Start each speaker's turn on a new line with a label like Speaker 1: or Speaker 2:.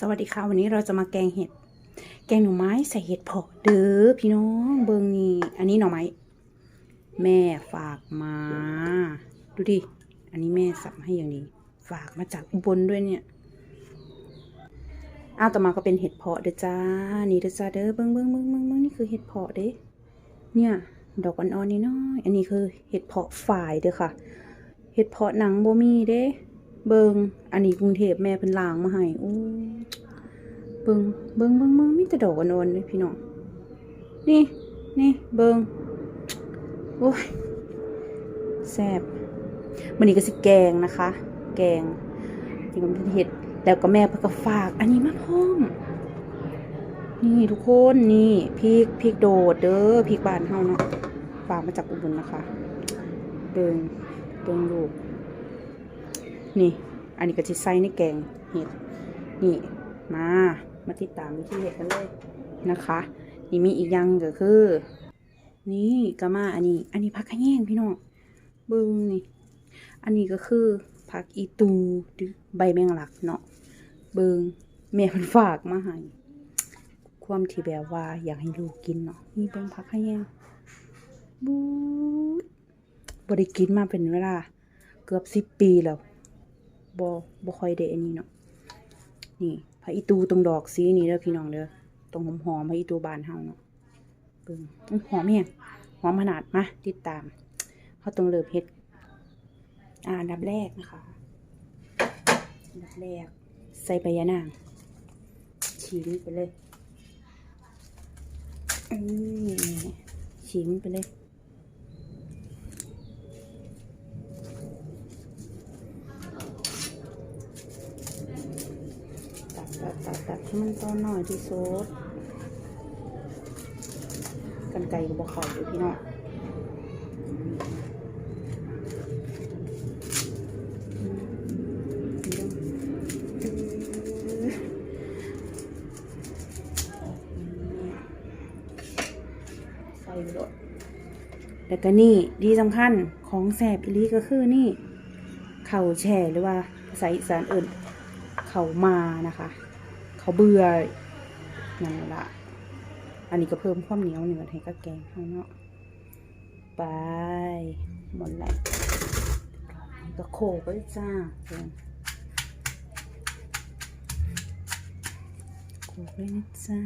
Speaker 1: สวัสดีค่ะ วันนี้เราจะมาแกงเห็ด แกงหน่อไม้ใส่เห็ดเผาะเด้อพี่น้องเบิงนี่อันนี้หน่อไม้แม่ฝากมา ดูดิ อันนี้แม่สับให้อย่างดี ฝากมาจากอุบลด้วยเนี่ยอ้าวต่อมาก็เป็นเห็ดเพาะเด้อจ้า นี่เด้อจ้าเด้อเบิ้งเบิ้งเบิ้งเบิ้งเบิ้งนี่คือเห็ดเพาะเด้เนี่ย ดอกอ่อนๆนี่น้อยอันนี้คือเห็ดเพาะฝ่ายเด้อค่ะ เห็ดเพาะหนังโบมีเด้ เบิงอันนี้กรุงเทพแม่เป็นลางมาให้โอ้เบิงเบิงเบิงเบิงมีแต่ดอกอ่อนเลยพี่น้องนี่นี่เบิงโอ้ยแซ่บมันนี้ก็สิแกงนะคะ แกงนี่ก็เป็นเห็ดแล้วก็แม่เพิ่นก็ฝาก อันนี้มาพร้อมนี่ทุกคนนี่พริกพริกโดดเด้อพริกบานเฮาเนาะฝากมาจากอุบลนะคะเบิงเบิงลูก นี่ อันนี้ก็จะใส่ในแกงเห็ดนี่มา มาติดตามวิธีเห็ดกันเลยนะคะ นี่มีอีกอย่างก็คือ นี่ก็มาอันนี้ อันนี้ผักขะแยงพี่น้องเบิ้งนี่ อันนี้ก็คือผักอีตูหรือใบแมงลักเนาะเบิงแม่มันฝากมาให้ความที่แบบว่าอยากให้ลูกกินเนาะนี่เบิงผักขะแยงบูดบได้กินมาเป็นเวลา เกือบสิบปีแล้ว บบ่ค่อยได้อันนี้เนาะนี่พระอีตูตรงดอกสีนี่เด้อพี่น้องเด้อตรงหอมหอมพระอีตูบานเฮาเนาะเบิ่งอื้อหอมแฮงหอมขนาดมาติดตามเขาตรงเริ่มเฮ็ดอ่าดับแรกนะคะดับแรก ใส่ใบยะนางฉีกไปเลยอืมฉีกไปเลย ตัดตัดตัดให้มันต้นหน่อยที่สุดกันไก่กับบะเขาอยู่พี่น้องใส่รถแล้วก็นี่ที่สำคัญของแสบอีลีก็คือนี่ เข่าแช่หรือว่าภาษาอีสานเอื่นเข่ามานะคะ เขาเบื่อนั่นละอันนี้ก็เพิ่มความเหนียวเหนือให้กับแกงเขาเนาะไปหมดแล้วก็โขกไปจ้าโขกเลยนะจ้า